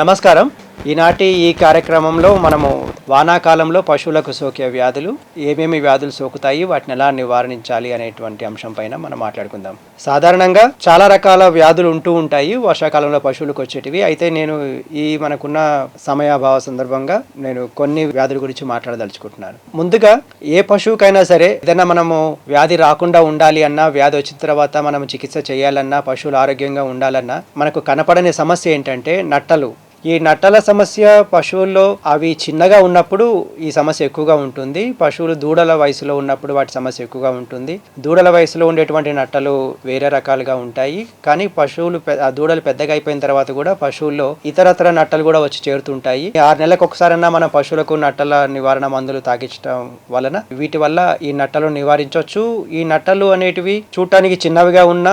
నమస్కారం. ఈనాటి ఈ కార్యక్రమంలో మనము వానాకాలంలో పశువులకు సోకే వ్యాధులు ఏమేమి వ్యాధులు సోకుతాయి వాటిని ఎలా నివారించాలి అనేటువంటి అంశం పైన మనం మాట్లాడుకుందాం. సాధారణంగా చాలా రకాల వ్యాధులు ఉంటూ ఉంటాయి వర్షాకాలంలో పశువులకు వచ్చేటివి. అయితే నేను ఈ మనకున్న సమయాభావ సందర్భంగా నేను కొన్ని వ్యాధుల గురించి మాట్లాడదలుచుకుంటున్నాను. ముందుగా ఏ పశువుకైనా సరే ఏదైనా మనము వ్యాధి రాకుండా ఉండాలి అన్నా వ్యాధి వచ్చిన తర్వాత మనం చికిత్స చేయాలన్నా పశువులు ఆరోగ్యంగా ఉండాలన్నా మనకు కనపడని సమస్య ఏంటంటే నట్టలు. ఈ నట్టల సమస్య పశువుల్లో అవి చిన్నగా ఉన్నప్పుడు ఈ సమస్య ఎక్కువగా ఉంటుంది. పశువులు దూడల వయసులో ఉన్నప్పుడు వాటి సమస్య ఎక్కువగా ఉంటుంది. దూడల వయసులో ఉండేటువంటి నట్టలు వేరే రకాలుగా ఉంటాయి. కానీ పశువులు దూడలు పెద్దగా అయిపోయిన తర్వాత కూడా పశువుల్లో ఇతరతర నట్టలు కూడా వచ్చి చేరుతుంటాయి. ఆరు నెలలకు ఒకసారైనా మన పశువులకు నట్టల నివారణ మందులు తాగించడం వలన వీటి వల్ల ఈ నట్టలు నివారించవచ్చు. ఈ నట్టలు అనేటివి చూడటానికి చిన్నవిగా ఉన్న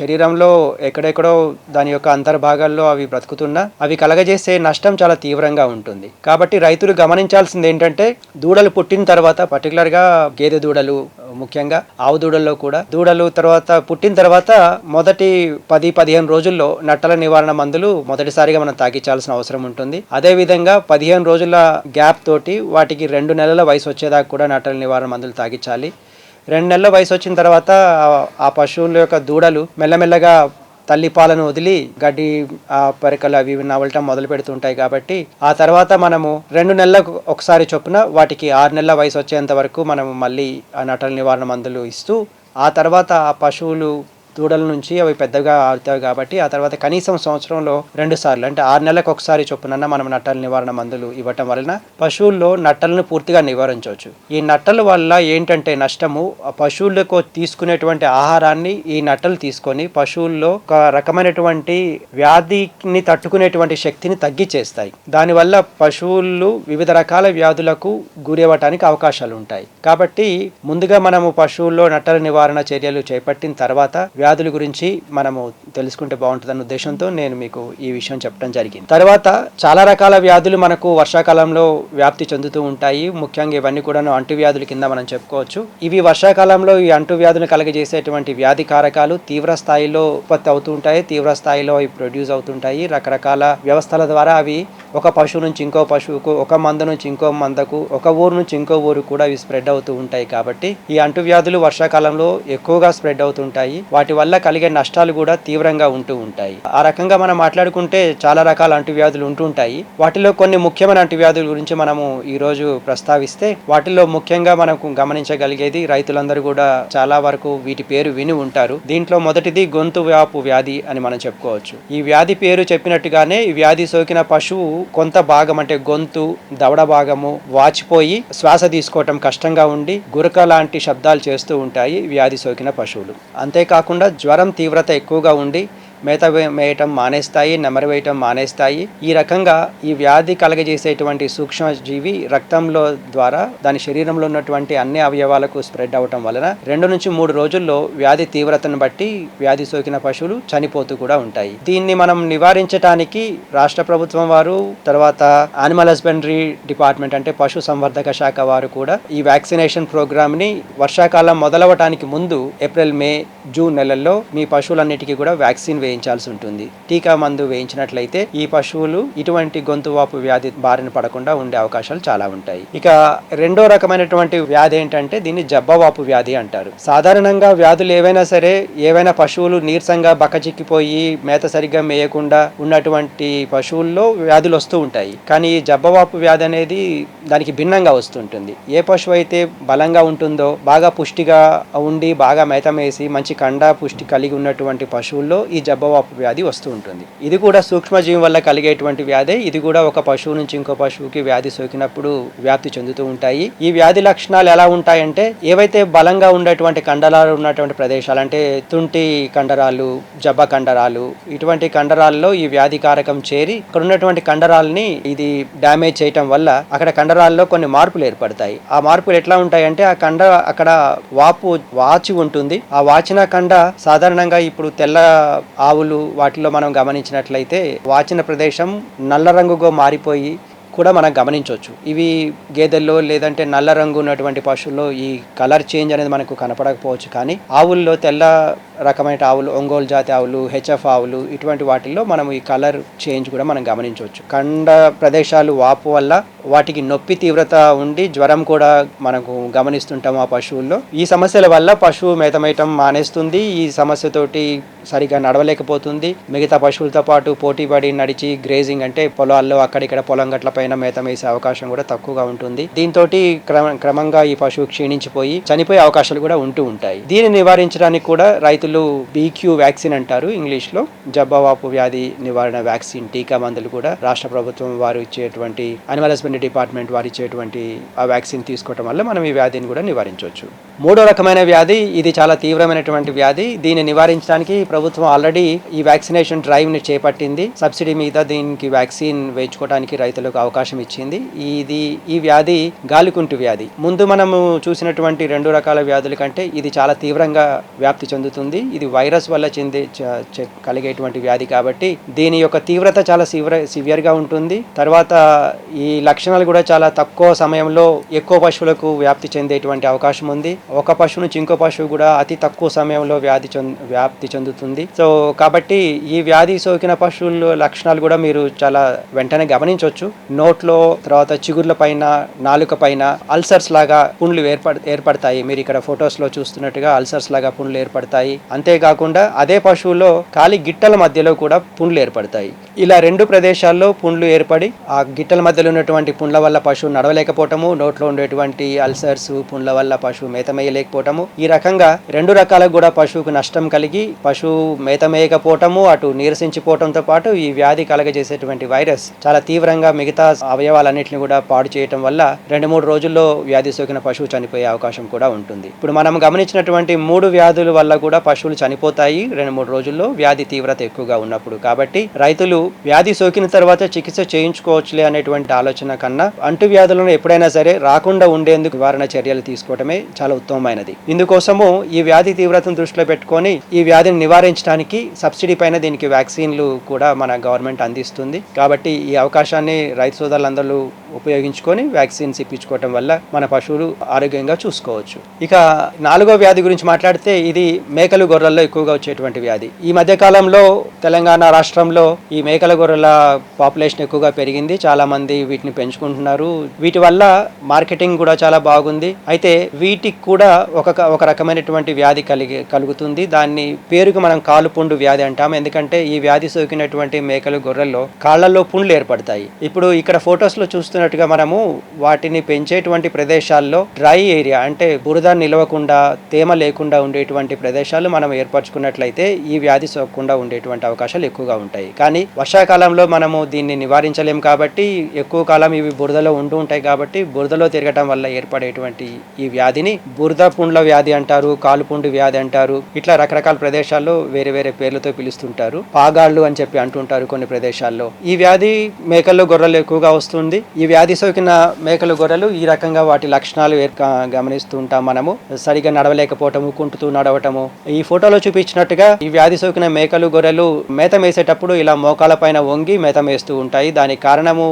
శరీరంలో ఎక్కడెక్కడో దాని యొక్క అంతర్భాగాల్లో అవి బ్రతుకుతున్నా అవి కలగ కలగజేసే నష్టం చాలా తీవ్రంగా ఉంటుంది. కాబట్టి రైతులు గమనించాల్సింది ఏంటంటే దూడలు పుట్టిన తర్వాత పర్టికులర్గా గేదె దూడలు ముఖ్యంగా ఆవు దూడల్లో కూడా దూడలు తర్వాత పుట్టిన తర్వాత మొదటి పది పదిహేను రోజుల్లో నట్టల నివారణ మందులు మొదటిసారిగా మనం తాగించాల్సిన అవసరం ఉంటుంది. అదేవిధంగా పదిహేను రోజుల గ్యాప్ తోటి వాటికి రెండు నెలల వయసు వచ్చేదాకా కూడా నట్టల నివారణ మందులు తాగించాలి. రెండు నెలల వయసు వచ్చిన తర్వాత ఆ- ఆ పశువుల యొక్క దూడలు మెల్లమెల్లగా తల్లి పాలను వదిలి గడ్డి ఆ పరికలు అవి ఇవి నవలటం మొదలు పెడుతుంటాయి కాబట్టి ఆ తర్వాత మనము రెండు నెలలకు ఒకసారి చొప్పున వాటికి ఆరు నెలల వయసు వచ్చేంత వరకు మనము మళ్ళీ ఆ నటల నివారణ మందులు ఇస్తూ ఆ తర్వాత ఆ పశువులు దూడల నుంచి అవి పెద్దగా అవుతాయి కాబట్టి ఆ తర్వాత కనీసం సంవత్సరంలో రెండు సార్లు అంటే ఆరు నెలలకు ఒకసారి చొప్పున మనం నట్టల నివారణ మందులు ఇవ్వటం వలన పశువుల్లో నట్టలను పూర్తిగా నివారించవచ్చు. ఈ నట్టల వల్ల ఏంటంటే నష్టము? ఆ పశువులకు తీసుకునేటువంటి ఆహారాన్ని ఈ నట్టలు తీసుకొని పశువుల్లో ఒక రకమైనటువంటి వ్యాధిని తట్టుకునేటువంటి శక్తిని తగ్గిచేస్తాయి. దానివల్ల పశువులు వివిధ రకాల వ్యాధులకు గురవటానికి అవకాశాలు ఉంటాయి కాబట్టి ముందుగా మనము పశువుల్లో నట్టల నివారణ చర్యలు చేపట్టిన తర్వాత వ్యాధుల గురించి మనము తెలుసుకుంటే బాగుంటుందన్న ఉద్దేశంతో నేను మీకు ఈ విషయం చెప్పడం జరిగింది. తర్వాత చాలా రకాల వ్యాధులు మనకు వర్షాకాలంలో వ్యాప్తి చెందుతూ ఉంటాయి. ముఖ్యంగా ఇవన్నీ కూడా అంటువ్యాధుల కింద మనం చెప్పుకోవచ్చు. ఇవి వర్షాకాలంలో ఈ అంటువ్యాధులు కలగజేసేటువంటి వ్యాధి కారకాలు తీవ్ర స్థాయిలో ఉత్పత్తి అవుతూ ఉంటాయి. తీవ్ర స్థాయిలో అవి ప్రొడ్యూస్ అవుతుంటాయి. రకరకాల వ్యవస్థల ద్వారా అవి ఒక పశువు నుంచి ఇంకో పశువుకు ఒక మంద నుంచి ఇంకో మందకు ఒక ఊరు నుంచి ఇంకో ఊరు కూడా ఇవి స్ప్రెడ్ అవుతూ ఉంటాయి కాబట్టి ఈ అంటువ్యాధులు వర్షాకాలంలో ఎక్కువగా స్ప్రెడ్ అవుతుంటాయి. వాటి వల్ల కలిగే నష్టాలు కూడా తీవ్రంగా ఉంటూ ఉంటాయి. ఆ రకంగా మనం మాట్లాడుకుంటే చాలా రకాల అంటువ్యాధులు ఉంటుంటాయి వాటిలో కొన్ని ముఖ్యమైన అంటువ్యాధుల గురించి మనము ఈ రోజు ప్రస్తావిస్తే వాటిలో ముఖ్యంగా మనకు గమనించగలిగేది రైతులందరూ కూడా చాలా వరకు వీటి పేరు విని ఉంటారు. దీంట్లో మొదటిది గొంతు వ్యాపు వ్యాధి అని మనం చెప్పుకోవచ్చు. ఈ వ్యాధి పేరు చెప్పినట్టుగానే ఈ వ్యాధి సోకిన పశువు కొంత భాగం అంటే గొంతు దవడ భాగము వాచిపోయి శ్వాస తీసుకోవటం కష్టంగా ఉండి గురక లాంటి శబ్దాలు చేస్తూ ఉంటాయి వ్యాధి సోకిన పశువులు. అంతేకాకుండా జ్వరం తీవ్రత ఎక్కువగా ఉండి మేత వేయటం మేయటం మానేస్తాయి నెమరవేయటం మానేస్తాయి. ఈ రకంగా ఈ వ్యాధి కలగజేసేటువంటి సూక్ష్మజీవి రక్తంలో ద్వారా దాని శరీరంలో ఉన్నటువంటి అన్ని అవయవాలకు స్ప్రెడ్ అవటం వలన రెండు నుంచి మూడు రోజుల్లో వ్యాధి తీవ్రతను బట్టి వ్యాధి సోకిన పశువులు చనిపోతూ కూడా ఉంటాయి. దీన్ని మనం నివారించడానికి రాష్ట్ర ప్రభుత్వం వారు తర్వాత యానిమల్ హస్బెండరీ డిపార్ట్మెంట్ అంటే పశు సంవర్ధక శాఖ వారు కూడా ఈ వ్యాక్సినేషన్ ప్రోగ్రామ్ని వర్షాకాలం మొదలవటానికి ముందు ఏప్రిల్ మే జూన్ నెలల్లో మీ పశువులన్నిటికీ కూడా వ్యాక్సిన్ వేయించాల్సి ఉంటుంది. టీకా మందు వేయించినట్లయితే ఈ పశువులు ఇటువంటి గొంతు వాపు వ్యాధి బారిన పడకుండా ఉండే అవకాశాలు చాలా ఉంటాయి. ఇక రెండో రకమైనటువంటి వ్యాధి ఏంటంటే దీన్ని జబ్బవాపు వ్యాధి అంటారు. సాధారణంగా వ్యాధులు ఏవైనా సరే ఏవైనా పశువులు నీరసంగా బక్కచిక్కిపోయి మేత సరిగ్గా మేయకుండా ఉన్నటువంటి పశువుల్లో వ్యాధులు వస్తూ ఉంటాయి. కానీ ఈ జబ్బవాపు వ్యాధి అనేది దానికి భిన్నంగా వస్తుంటుంది. ఏ పశువు అయితే బలంగా ఉంటుందో బాగా పుష్టిగా ఉండి బాగా మేత మేసి మంచి కండ పుష్టి కలిగి ఉన్నటువంటి పశువుల్లో ఈ జబ్బవాపు వ్యాధి వస్తూ ఉంటుంది. ఇది కూడా సూక్ష్మజీవి వల్ల కలిగేటువంటి వ్యాధి. ఇది కూడా ఒక పశువు నుంచి ఇంకో పశువుకి వ్యాధి సోకినప్పుడు వ్యాప్తి చెందుతూ ఉంటాయి. ఈ వ్యాధి లక్షణాలు ఎలా ఉంటాయంటే ఏవైతే బలంగా ఉండేటువంటి కండరాలు ఉన్నటువంటి ప్రదేశాలు అంటే తుంటి కండరాలు జబ్బ కండరాలు ఇటువంటి కండరాల్లో ఈ వ్యాధి కారకం చేరి అక్కడ ఉన్నటువంటి కండరాలని ఇది డ్యామేజ్ చేయటం వల్ల అక్కడ కండరాల్లో కొన్ని మార్పులు ఏర్పడతాయి. ఆ మార్పులు ఎట్లా ఉంటాయంటే ఆ కండ అక్కడ వాపు వాచి ఉంటుంది. ఆ వాచిన కండ సాధారణంగా ఇప్పుడు తెల్ల ఆవులు వాటిలో మనం గమనించినట్లయితే వాచిన ప్రదేశం నల్ల రంగుగా మారిపోయి కూడా మనం గమనించవచ్చు. ఇవి గేదెల్లో లేదంటే నల్ల రంగు ఉన్నటువంటి పశువుల్లో ఈ కలర్ చేంజ్ అనేది మనకు కనపడకపోవచ్చు. కానీ ఆవుల్లో తెల్ల రకమైన ఆవులు ఒంగోలు జాతి ఆవులు హెచ్ఎఫ్ ఆవులు ఇటువంటి వాటిల్లో మనం ఈ కలర్ చేంజ్ కూడా మనం గమనించవచ్చు. కండ ప్రదేశాలు వాపు వల్ల వాటికి నొప్పి తీవ్రత ఉండి జ్వరం కూడా మనకు గమనిస్తుంటాం ఆ పశువుల్లో. ఈ సమస్యల వల్ల పశువు మేతమేయటం మానేస్తుంది. ఈ సమస్యతోటి సరిగా నడవలేకపోతుంది. మిగతా పశువులతో పాటు పోటీపడి నడిచి గ్రేజింగ్ అంటే పొలాల్లో అక్కడిక్కడ పొలం గట్ల పైన మేత వేసే అవకాశం కూడా తక్కువగా ఉంటుంది. దీంతో క్రమ క్రమంగా ఈ పశువు క్షీణించిపోయి చనిపోయే అవకాశాలు కూడా ఉంటూ ఉంటాయి. దీన్ని నివారించడానికి కూడా రైతులు బీక్యూ వ్యాక్సిన్ అంటారు ఇంగ్లీష్లో జబ్బవాపు వ్యాధి నివారణ వ్యాక్సిన్ టీకా మందులు కూడా రాష్ట్ర ప్రభుత్వం వారు ఇచ్చేటువంటి అనిమల్ హస్బెండరీ డిపార్ట్మెంట్ వారు ఇచ్చేటువంటి ఆ వ్యాక్సిన్ తీసుకోవటం వల్ల మనం ఈ వ్యాధిని కూడా నివారించవచ్చు. మూడో రకమైన వ్యాధి ఇది చాలా తీవ్రమైనటువంటి వ్యాధి. దీన్ని నివారించడానికి ప్రభుత్వం ఆల్రెడీ ఈ వ్యాక్సినేషన్ డ్రైవ్ని చేపట్టింది. సబ్సిడీ మీద దీనికి వ్యాక్సిన్ వేయించుకోవడానికి రైతులకు అవకాశం ఇచ్చింది. ఇది ఈ వ్యాధి గాలికుంటు వ్యాధి. ముందు మనము చూసినటువంటి రెండు రకాల వ్యాధుల కంటే ఇది చాలా తీవ్రంగా వ్యాప్తి చెందుతుంది. ఇది వైరస్ వల్ల చెంది చ- చె- కలిగేటువంటి వ్యాధి కాబట్టి దీని యొక్క తీవ్రత చాలా సివియర్ సివియర్గా ఉంటుంది. తర్వాత ఈ లక్షణాలు కూడా చాలా తక్కువ సమయంలో ఎక్కువ పశువులకు వ్యాప్తి చెందేటువంటి అవకాశం ఉంది. ఒక పశువు నుంచి ఇంకో పశువు కూడా అతి తక్కువ సమయంలో వ్యాధి చెంద వ్యాప్తి చెందుతుంది. సో కాబట్టి ఈ వ్యాధి సోకిన పశువుల లక్షణాలు కూడా మీరు చాలా వెంటనే గమనించవచ్చు నోట్లో తర్వాత చిగుర్ల పైన నాలుక పైన అల్సర్స్ లాగా పుండ్లు ఏర్పడ ఏర్పడతాయి. మీరు ఇక్కడ ఫొటోస్లో చూస్తున్నట్టుగా అల్సర్స్ లాగా పుండ్లు ఏర్పడతాయి. అంతేకాకుండా అదే పశువులో కాలి గిట్టల మధ్యలో కూడా పుండ్లు ఏర్పడతాయి. ఇలా రెండు ప్రదేశాల్లో పుండ్లు ఏర్పడి ఆ గిట్టల మధ్యలో ఉన్నటువంటి పుండ్ల వల్ల పశువు నడవలేకపోవటము నోట్లో ఉండేటువంటి అల్సర్స్ పుండ్ల వల్ల పశువు మేత మేయలేకపోవటము ఈ రకంగా రెండు రకాలకు కూడా పశువుకు నష్టం కలిగి పశువు మేత మేయకపోవటము అటు నీరసించిపోవటంతో పాటు ఈ వ్యాధి కలగజేసేటువంటి వైరస్ చాలా తీవ్రంగా మిగతా అవయవాలన్నింటిని కూడా పాడు చేయటం వల్ల రెండు మూడు రోజుల్లో వ్యాధి సోకిన పశువు చనిపోయే అవకాశం కూడా ఉంటుంది. ఇప్పుడు మనం గమనించినటువంటి మూడు వ్యాధుల వల్ల కూడా పశువులు చనిపోతాయి. రెండు మూడు రోజుల్లో వ్యాధి తీవ్రత ఎక్కువగా ఉన్నప్పుడు. కాబట్టి రైతులు వ్యాధి సోకిన తర్వాత చికిత్స చేయించుకోవచ్చులే అనేటువంటి ఆలోచన కన్నా అంటు వ్యాధులను ఎప్పుడైనా సరే రాకుండా ఉండేందుకు నివారణ చర్యలు తీసుకోవడమే చాలా ఉత్తమమైనది. ఇందుకోసము ఈ వ్యాధి తీవ్రతను దృష్టిలో పెట్టుకొని ఈ వ్యాధిని నివారించడానికి సబ్సిడీ పైన దీనికి వ్యాక్సిన్లు కూడా మన గవర్నమెంట్ అందిస్తుంది. కాబట్టి ఈ అవకాశాన్ని రైతు సోదరులందరూ ఉపయోగించుకొని వ్యాక్సిన్స్ ఇప్పించుకోవటం వల్ల మన పశువులు ఆరోగ్యంగా చూసుకోవచ్చు. ఇక నాలుగో వ్యాధి గురించి మాట్లాడితే ఇది మేకలు గొర్రెల్లో ఎక్కువగా వచ్చేటువంటి వ్యాధి. ఈ మధ్యకాలంలో తెలంగాణ రాష్ట్రంలో ఈ మేకల గొర్రెల పాపులేషన్ ఎక్కువగా పెరిగింది. చాలా మంది వీటిని పెంచుకుంటున్నారు. వీటి వల్ల మార్కెటింగ్ కూడా చాలా బాగుంది. అయితే వీటికి కూడా ఒక ఒక రకమైనటువంటి వ్యాధి కలిగి కలుగుతుంది. దాన్ని పేరుకు మనం కాలు పుండు వ్యాధి అంటాం. ఎందుకంటే ఈ వ్యాధి సోకినటువంటి మేకలు గొర్రెల్లో కాళ్ళల్లో పుండ్లు ఏర్పడతాయి. ఇప్పుడు ఇక్కడ ఫొటోస్లో చూస్తున్నట్టుగా మనము వాటిని పెంచేటువంటి ప్రదేశాల్లో డ్రై ఏరియా అంటే బురద నిలవకుండా తేమ లేకుండా ఉండేటువంటి ప్రదేశాలు మనం ఏర్పరచుకున్నట్లయితే ఈ వ్యాధి సోకకుండా ఉండేటువంటి అవకాశాలు ఎక్కువగా ఉంటాయి. కానీ వర్షాకాలంలో మనము దీన్ని నివారించలేము కాబట్టి ఎక్కువ కాలం ఇవి బురదలో ఉంటూ ఉంటాయి కాబట్టి బురదలో తిరగటం వల్ల ఏర్పడేటువంటి ఈ వ్యాధిని బురద పుండ్ల వ్యాధి అంటారు కాలుపుండు వ్యాధి అంటారు ఇట్లా రకరకాల ప్రదేశాల్లో వేరే వేరే పేర్లతో పిలుస్తుంటారు పాగాళ్ళు అని చెప్పి అంటుంటారు కొన్ని ప్రదేశాల్లో. ఈ వ్యాధి మేకలు గొర్రెలు ఎక్కువగా వస్తుంది. ఈ వ్యాధి సోకిన మేకలు గొర్రెలు ఈ రకంగా వాటి లక్షణాలు ఏర్- గమనిస్తూ ఉంటాం మనము. సరిగా నడవలేకపోవటము కుంటుతూ నడవటము ఈ ఈ ఫోటోలో చూపించినట్టుగా ఈ వ్యాధి సోకిన మేకలు గొర్రెలు మేత మేసేటప్పుడు ఇలా మోకాల పైన వంగి మేత మేస్తూ ఉంటాయి. దానికి కారణము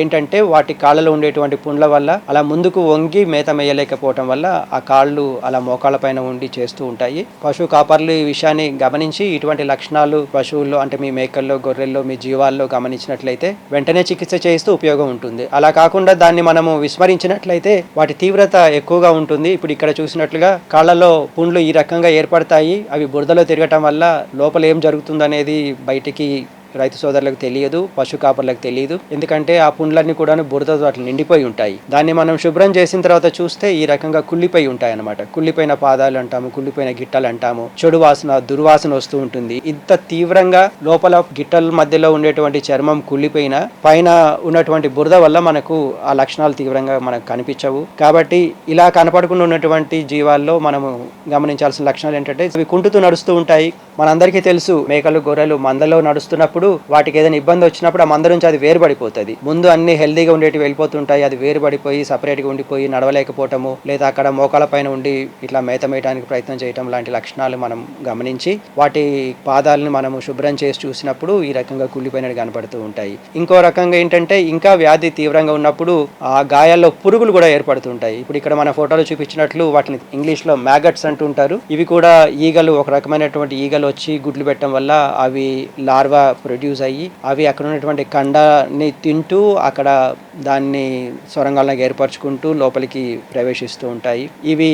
ఏంటంటే వాటి కాళ్ళలో ఉండేటువంటి పుండ్ల వల్ల అలా ముందుకు వంగి మేత మేయలేకపోవటం వల్ల ఆ కాళ్ళు అలా మోకాళ్ళ పైన ఉండి చేస్తూ ఉంటాయి. పశువు కాపర్లు ఈ విషయాన్ని గమనించి ఇటువంటి లక్షణాలు పశువుల్లో అంటే మీ మేకల్లో గొర్రెల్లో మీ జీవాల్లో గమనించినట్లయితే వెంటనే చికిత్స చేస్తూ ఉపయోగం ఉంటుంది. అలా కాకుండా దాన్ని మనము విస్మరించినట్లయితే వాటి తీవ్రత ఎక్కువగా ఉంటుంది. ఇప్పుడు ఇక్కడ చూసినట్లుగా కాళ్ళలో పుండ్లు ఈ రకంగా ఏర్పడతాయి. అవి బురదలో తిరగటం వల్ల లోపల ఏం జరుగుతుందనేది బయటికి రైతు సోదరులకు తెలియదు పశు కాపర్లకు తెలియదు. ఎందుకంటే ఆ పుండ్లన్నీ కూడా బురదతో అట్లా నిండిపోయి ఉంటాయి. దాన్ని మనం శుభ్రం చేసిన తర్వాత చూస్తే ఈ రకంగా కుళ్ళిపోయి ఉంటాయి అన్నమాట. కుళ్ళిపోయిన పాదాలు అంటాము కుళ్ళిపోయిన గిట్టలు అంటాము. చెడు వాసన దుర్వాసన వస్తూ ఉంటుంది. ఇంత తీవ్రంగా లోపల గిట్టల మధ్యలో ఉండేటువంటి చర్మం కుళ్ళిపోయిన పైన ఉన్నటువంటి బురద వల్ల మనకు ఆ లక్షణాలు తీవ్రంగా మనకు కనిపించవు. కాబట్టి ఇలా కనపడకుండా ఉన్నటువంటి జీవాల్లో మనము గమనించాల్సిన లక్షణాలు ఏంటంటే ఇవి కుంటుతూ నడుస్తూ ఉంటాయి. మనందరికీ తెలుసు మేకలు గొర్రెలు మందలో నడుస్తున్నప్పుడు వచ్చినప్పుడు వాటికి ఏదైనా ఇబ్బంది వచ్చినప్పుడు ఆ మంద నుంచి అది వేరుపడిపోతుంది. ముందు అన్ని హెల్దీగా ఉండేవి వెళ్ళిపోతుంటాయి. అది వేరుపడిపోయి సపరేట్గా ఉండిపోయి నడవలేకపోవటము లేదా అక్కడ మోకాల పైన ఉండి ఇట్లా మేత మేయడానికి ప్రయత్నం చేయటం లాంటి లక్షణాలు మనం గమనించి వాటి పాదాలను మనము శుభ్రం చేసి చూసినప్పుడు ఈ రకంగా కుళ్ళిపోయినట్టు కనపడుతూ ఉంటాయి. ఇంకో రకంగా ఏంటంటే ఇంకా వ్యాధి తీవ్రంగా ఉన్నప్పుడు ఆ గాయాల్లో పురుగులు కూడా ఏర్పడుతుంటాయి. ఇప్పుడు ఇక్కడ మన ఫోటోలో చూపించినట్లు వాటిని ఇంగ్లీష్లో మ్యాగట్స్ అంటుంటారు. ఇవి కూడా ఈగలు ఒక రకమైనటువంటి ఈగలు వచ్చి గుడ్లు పెట్టడం వల్ల అవి లార్వా ప్రొడ్యూస్ అయ్యి అవి అక్కడ ఉన్నటువంటి కండాన్ని తింటూ అక్కడ దాన్ని సొరంగాలను ఏర్పరచుకుంటూ లోపలికి ప్రవేశిస్తూ ఉంటాయి. ఇవి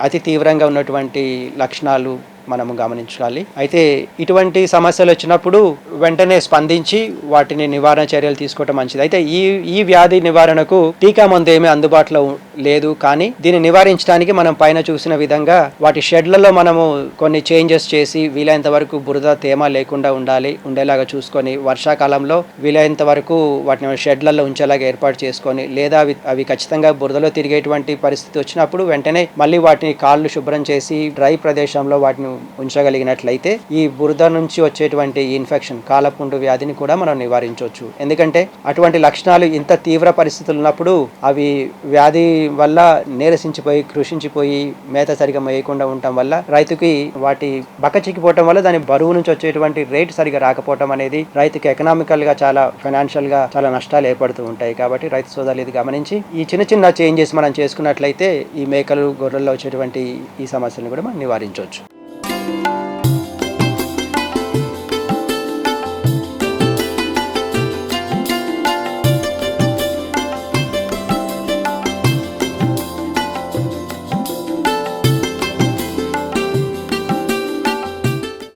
అతి తీవ్రంగా ఉన్నటువంటి లక్షణాలు మనము గమనించాలి. అయితే ఇటువంటి సమస్యలు వచ్చినప్పుడు వెంటనే స్పందించి వాటిని నివారణ చర్యలు తీసుకోవటం మంచిది. అయితే ఈ ఈ వ్యాధి నివారణకు టీకా మందు ఏమీ అందుబాటులో లేదు. కానీ దీన్ని నివారించడానికి మనం పైన చూసిన విధంగా వాటి షెడ్లలో మనము కొన్ని చేంజెస్ చేసి వీలైనంత వరకు బురద తేమ లేకుండా ఉండాలి. ఉండేలాగా చూసుకొని వర్షాకాలంలో వీలైనంత వరకు వాటిని షెడ్లలో ఉంచేలాగా ఏర్పాటు చేసుకొని లేదా అవి అవి ఖచ్చితంగా బురదలో తిరిగేటువంటి పరిస్థితి వచ్చినప్పుడు వెంటనే మళ్ళీ వాటిని కాళ్ళు శుభ్రం చేసి డ్రై ప్రదేశంలో వాటిని ఉంచగలిగినట్లయితే ఈ బురద నుంచి వచ్చేటువంటి ఈ ఇన్ఫెక్షన్ కాలపుండు వ్యాధిని కూడా మనం నివారించవచ్చు. ఎందుకంటే అటువంటి లక్షణాలు ఇంత తీవ్ర పరిస్థితులు ఉన్నప్పుడు అవి వ్యాధి వల్ల నీరసించిపోయి కృషించిపోయి మేత సరిగా మేయకుండా ఉండటం వల్ల రైతుకి వాటి బక్కచిక్కిపోవటం వల్ల దాని బరువు నుంచి వచ్చేటువంటి రేట్ సరిగా రాకపోవటం అనేది రైతుకి ఎకనామికల్గా చాలా ఫైనాన్షియల్గా చాలా నష్టాలు ఏర్పడుతూ ఉంటాయి. కాబట్టి రైతు సోదరులు ఇది గమనించి ఈ చిన్న చిన్న చేంజెస్ మనం చేసుకున్నట్లయితే ఈ మేకలు గొర్రెల్లో వచ్చేటువంటి ఈ సమస్యలను కూడా మనం నివారించవచ్చు.